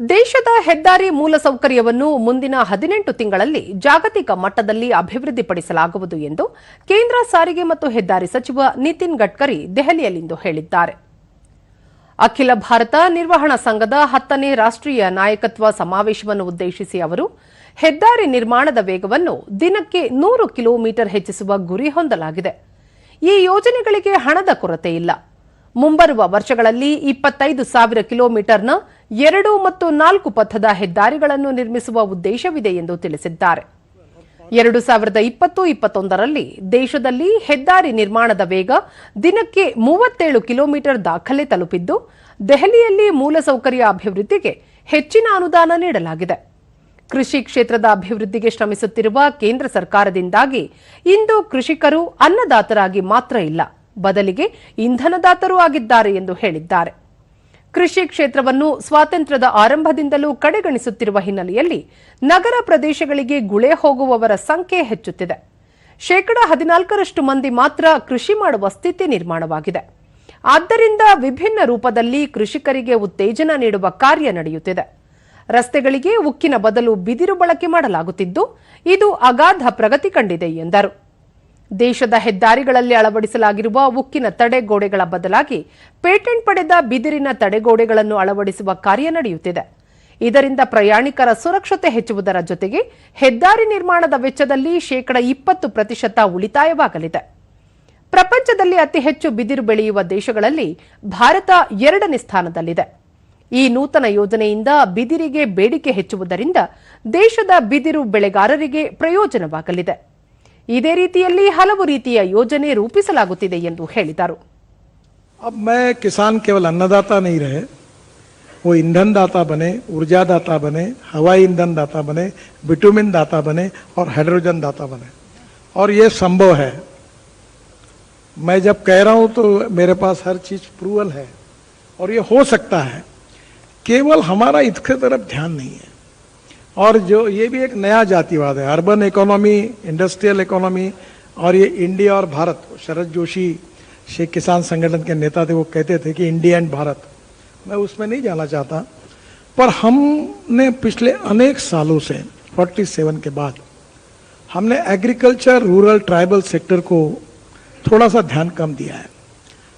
ದೇಶದ ಹೆದ್ದಾರಿ ಮೂಲಸೌಕರ್ಯವನ್ನು ಮುಂದಿನ ಹದಿನೆಂಟು ತಿಂಗಳಲ್ಲಿ ಜಾಗತಿಕ ಮಟ್ಟದಲ್ಲಿ ಅಭಿವೃದ್ಧಿಪಡಿಸಲಾಗುವುದು ಎಂದು ಕೇಂದ್ರ ಸಾರಿಗೆ ಮತ್ತು ಹೆದ್ದಾರಿ ಸಚಿವ ನಿತಿನ್ ಗಡ್ಕರಿ ದೆಹಲಿಯಲ್ಲಿಂದು ಹೇಳಿದ್ದಾರೆ. ಅಖಿಲ ಭಾರತ ನಿರ್ವಹಣಾ ಸಂಘದ ಹತ್ತನೇ ರಾಷ್ಟ್ರೀಯ ನಾಯಕತ್ವ ಸಮಾವೇಶವನ್ನು ಉದ್ದೇಶಿಸಿ ಅವರು, ಹೆದ್ದಾರಿ ನಿರ್ಮಾಣದ ವೇಗವನ್ನು ದಿನಕ್ಕೆ ನೂರು ಕಿಲೋಮೀಟರ್ ಹೆಚ್ಚಿಸುವ ಗುರಿ ಹೊಂದಲಾಗಿದೆ. ಈ ಯೋಜನೆಗಳಿಗೆ ಹಣದ ಕೊರತೆ ಇಲ್ಲ. ಮುಂಬರುವ ವರ್ಷಗಳಲ್ಲಿ ಇಪ್ಪತ್ತೈದು ಸಾವಿರ ಕಿಲೋಮೀಟರ್ನ ಎರಡು ಮತ್ತು ನಾಲ್ಕು ಪಥದ ಹೆದ್ದಾರಿಗಳನ್ನು ನಿರ್ಮಿಸುವ ಉದ್ದೇಶವಿದೆ ಎಂದು ತಿಳಿಸಿದ್ದಾರೆ. ಎರಡು ಸಾವಿರದ ಇಪ್ಪತ್ತು ಇಪ್ಪತ್ತೊಂದರಲ್ಲಿ ದೇಶದಲ್ಲಿ ಹೆದ್ದಾರಿ ನಿರ್ಮಾಣದ ವೇಗ ದಿನಕ್ಕೆ ಮೂವತ್ತೇಳು ಕಿಲೋಮೀಟರ್ ದಾಖಲೆ ತಲುಪಿದ್ದು, ದೆಹಲಿಯಲ್ಲಿ ಮೂಲಸೌಕರ್ಯ ಅಭಿವೃದ್ಧಿಗೆ ಹೆಚ್ಚಿನ ಅನುದಾನ ನೀಡಲಾಗಿದೆ. ಕೃಷಿ ಕ್ಷೇತ್ರದ ಅಭಿವೃದ್ಧಿಗೆ ಶ್ರಮಿಸುತ್ತಿರುವ ಕೇಂದ್ರ ಸರ್ಕಾರದಿಂದಾಗಿ ಇಂದು ಕೃಷಿಕರು ಅನ್ನದಾತರಾಗಿ ಮಾತ್ರ ಇಲ್ಲ, ಬದಲಿಗೆ ಇಂಧನದಾತರೂ ಆಗಿದ್ದಾರೆ ಎಂದು ಹೇಳಿದ್ದಾರೆ. ಕೃಷಿ ಕ್ಷೇತ್ರವನ್ನು ಸ್ವಾತಂತ್ರ್ಯದ ಆರಂಭದಿಂದಲೂ ಕಡೆಗಣಿಸುತ್ತಿರುವ ಹಿನ್ನೆಲೆಯಲ್ಲಿ ನಗರ ಪ್ರದೇಶಗಳಿಗೆ ಗುಳೆ ಹೋಗುವವರ ಸಂಖ್ಯೆ ಹೆಚ್ಚುತ್ತಿದೆ. ಶೇಕಡ ಹದಿನಾಲ್ಕರಷ್ಟು ಮಂದಿ ಮಾತ್ರ ಕೃಷಿ ಮಾಡುವ ಸ್ಥಿತಿ ನಿರ್ಮಾಣವಾಗಿದೆ. ಆದ್ದರಿಂದ ವಿಭಿನ್ನ ರೂಪದಲ್ಲಿ ಕೃಷಿಕರಿಗೆ ಉತ್ತೇಜನ ನೀಡುವ ಕಾರ್ಯ ನಡೆಯುತ್ತಿದೆ. ರಸ್ತೆಗಳಿಗೆ ಉಕ್ಕಿನ ಬದಲು ಬಿದಿರು ಬಳಕೆ ಮಾಡಲಾಗುತ್ತಿದ್ದು, ಇದು ಅಗಾಧ ಪ್ರಗತಿ ಕಂಡಿದೆ ಎಂದರು. ದೇಶದ ಹೆದ್ದಾರಿಗಳಲ್ಲಿ ಅಳವಡಿಸಲಾಗಿರುವ ಉಕ್ಕಿನ ತಡೆಗೋಡೆಗಳ ಬದಲಾಗಿ ಪೇಟೆಂಟ್ ಪಡೆದ ಬಿದಿರಿನ ತಡೆಗೋಡೆಗಳನ್ನು ಅಳವಡಿಸುವ ಕಾರ್ಯ ನಡೆಯುತ್ತಿದೆ. ಇದರಿಂದ ಪ್ರಯಾಣಿಕರ ಸುರಕ್ಷತೆ ಹೆಚ್ಚುವುದರ ಜೊತೆಗೆ ಹೆದ್ದಾರಿ ನಿರ್ಮಾಣದ ವೆಚ್ಚದಲ್ಲಿ ಶೇಕಡ ಇಪ್ಪತ್ತು ಪ್ರತಿಶತ ಉಳಿತಾಯವಾಗಲಿದೆ. ಪ್ರಪಂಚದಲ್ಲಿ ಅತಿ ಹೆಚ್ಚು ಬಿದಿರು ಬೆಳೆಯುವ ದೇಶಗಳಲ್ಲಿ ಭಾರತ ಎರಡನೇ ಸ್ಥಾನದಲ್ಲಿದೆ. ಈ ನೂತನ ಯೋಜನೆಯಿಂದ ಬಿದಿರಿಗೆ ಬೇಡಿಕೆ ಹೆಚ್ಚುವುದರಿಂದ ದೇಶದ ಬಿದಿರು ಬೆಳೆಗಾರರಿಗೆ ಪ್ರಯೋಜನವಾಗಲಿದೆ. ಇದೇ ರೀತಿಯಲ್ಲಿ ಹಲವು ರೀತಿಯ ಯೋಜನೆ ರೂಪಿಸಲಾಗುತ್ತಿದೆ ಎಂದು ಹೇಳಿದರು अब मैं किसान केवल अन्नदाता नहीं रहे वो ईंधन दाता बने ऊर्जा दाता बने हवाई ईंधन दाता बने बिटुमिन दाता बने और हाइड्रोजन दाता बने और ये संभव है मैं जब कह रहा हूं तो मेरे पास हर चीज प्रूवल है और ये हो सकता है केवल हमारा इसके तरफ ध्यान नहीं है और जो, ये भी एक नया जातिवाद है अर्बन इकोनॉमी इंडस्ट्रियल इकोनॉमी और ये इंडिया और भारत शरद जोशी शेख किसान संगठन के नेता थे, वो कहते थे कि इंडिया एंड भारत मैं उसमें नहीं जाना चाहता, पर हमने पिछले अनेक सालों से 47 के बाद, हमने एग्रीकल्चर रूरल ट्राइबल सेक्टर को थोड़ा सा ध्यान कम दिया है।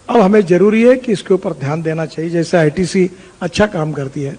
अब हमें ज़रूरी है कि इसके ऊपर ध्यान देना चाहिए, जैसे आईटीसी अच्छा काम करती है।